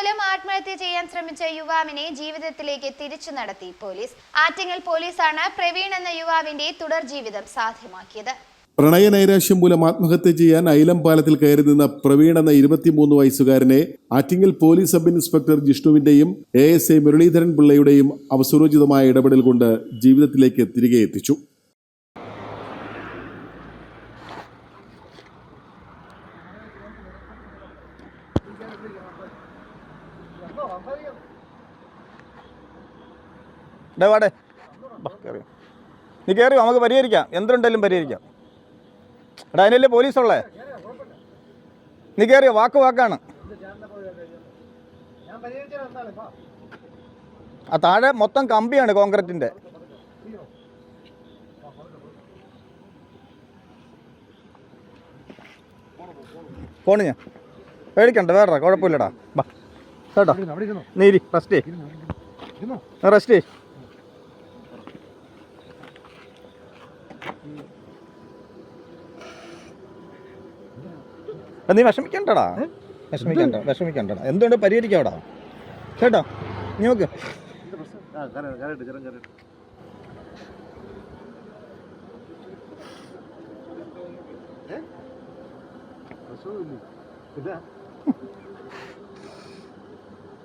മൂലം ആത്മഹത്യ ചെയ്യാൻ ശ്രമിച്ച യുവാവിനെ ജീവിതത്തിലേക്ക് തിരിച്ചു നടത്തി പോലീസ്. ആറ്റിങ്ങൽ പോലീസാണ് പ്രവീൺ എന്ന യുവാവിന്റെ തുടർ ജീവിതം സാധ്യമാക്കിയത്. പ്രണയനൈരാശ്യം മൂലം ആത്മഹത്യ ചെയ്യാൻ ഐലം പാലത്തിൽ കയറി നിന്ന പ്രവീൺ എന്ന ഇരുപത്തിമൂന്ന് വയസ്സുകാരനെ ആറ്റിങ്ങൽ പോലീസ് സബ് ഇൻസ്പെക്ടർ ജിഷ്ണുവിന്റെയും എ എസ് ഐ മുരളീധരൻ പിള്ളയുടെയും അവസരോചിതമായ ഇടപെടൽ കൊണ്ട് ജീവിതത്തിലേക്ക് തിരികെ എത്തിച്ചു. ഡേ വാടേ നീ കയറിയോ നമുക്ക് പരിഹരിക്കാം. എന്തുണ്ടെങ്കിലും പരിഹരിക്കാം. എടാ അതിനല്ലേ പോലീസുള്ളേ? നീ കയറിയോ വാക്ക് വാക്കാണ്. ആ താഴെ മൊത്തം കമ്പിയാണ് കോൺക്രീറ്റിന്റെ. പോണ് ഞാൻ. പേടിക്കണ്ട വേറെ കുഴപ്പമില്ലടാ. ബാ. കേട്ടോ. നീ റെസ്റ്റ് റെസ്റ്റ് നീ വിഷമിക്കണ്ടടാ. വിഷമിക്കണ്ട വിഷമിക്കണ്ടടാ. എന്തുകൊണ്ട് പരിഹരിക്കാവടാ? കേട്ടോ നീ നോക്ക്.